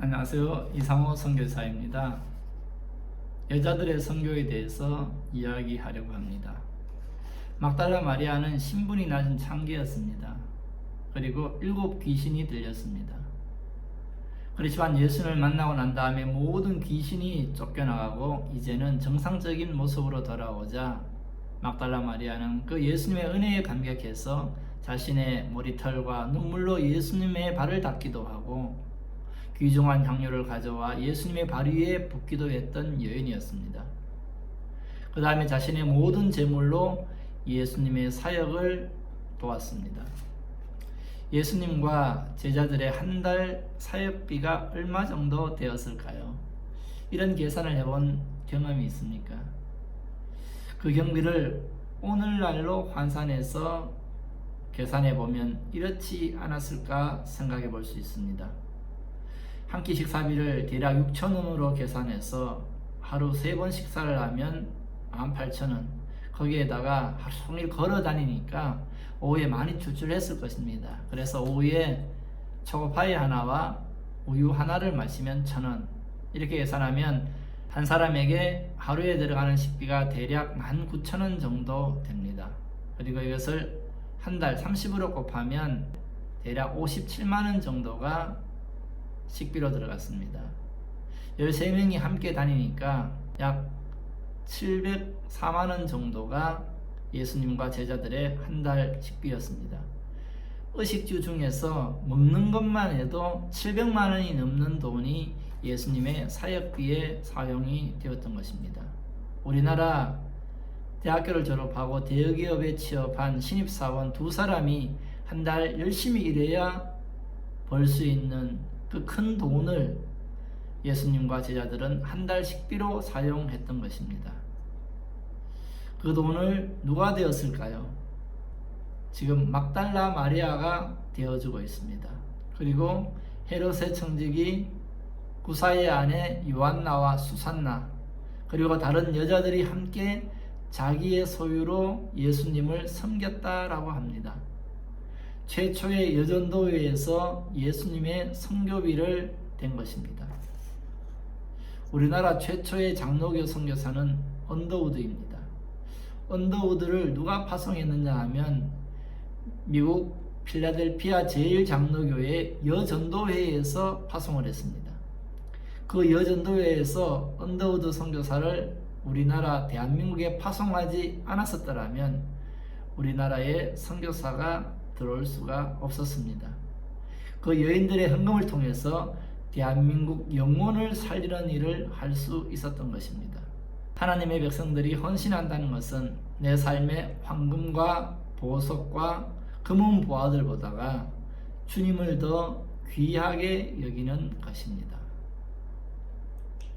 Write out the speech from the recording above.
안녕하세요. 이상호 선교사입니다. 여자들의 선교에 대해서 이야기하려고 합니다. 막달라 마리아는 신분이 낮은 창기였습니다. 그리고 일곱 귀신이 들렸습니다. 그렇지만 예수를 만나고 난 다음에 모든 귀신이 쫓겨나가고 이제는 정상적인 모습으로 돌아오자 막달라 마리아는 그 예수님의 은혜에 감격해서 자신의 머리털과 눈물로 예수님의 발을 닦기도 하고 귀중한 향료를 가져와 예수님의 발 위에 붓기도 했던 여인이었습니다. 그 다음에 자신의 모든 재물로 예수님의 사역을 도왔습니다. 예수님과 제자들의 한 달 사역비가 얼마 정도 되었을까요? 이런 계산을 해본 경험이 있습니까? 그 경비를 오늘날로 환산해서 계산해 보면 이렇지 않았을까 생각해 볼 수 있습니다. 한 끼 식사비를 대략 6,000원으로 계산해서 하루 세 번 식사를 하면 18,000원. 거기에다가 하루 종일 걸어 다니니까 오후에 많이 출출했을 것입니다. 그래서 오후에 초코파이 하나와 우유 하나를 마시면 1,000원. 이렇게 계산하면 한 사람에게 하루에 들어가는 식비가 대략 19,000원 정도 됩니다. 그리고 이것을 한 달 30으로 곱하면 대략 57만원 정도가 식비로 들어갔습니다. 13명이 함께 다니니까 약 704만원 정도가 예수님과 제자들의 한 달 식비였습니다. 의식주 중에서 먹는 것만 해도 700만원이 넘는 돈이 예수님의 사역비에 사용이 되었던 것입니다. 우리나라 대학교를 졸업하고 대기업에 취업한 신입사원 두 사람이 한 달 열심히 일해야 벌 수 있는 그 큰 돈을 예수님과 제자들은 한 달 식비로 사용했던 것입니다. 그 돈을 누가 되었을까요? 지금 막달라 마리아가 되어주고 있습니다. 그리고 헤롯의 청직이 구사의 아내 요한나와 수산나 그리고 다른 여자들이 함께 자기의 소유로 예수님을 섬겼다라고 합니다. 최초의 여전도회에서 예수님의 성교비를 댄 것입니다. 우리나라 최초의 장로교 선교사는 언더우드입니다. 언더우드를 누가 파송했느냐 하면 미국 필라델피아 제일장로교회 여전도회에서 파송을 했습니다. 그 여전도회에서 언더우드 선교사를 우리나라 대한민국에 파송하지 않았었더라면 우리나라에 선교사가 들어올 수가 없었습니다. 그 여인들의 헌금을 통해서 대한민국 영혼을 살리는 일을 할 수 있었던 것입니다. 하나님의 백성들이 헌신한다는 것은 내 삶의 황금과 보석과 금은 보화들보다가 주님을 더 귀하게 여기는 것입니다.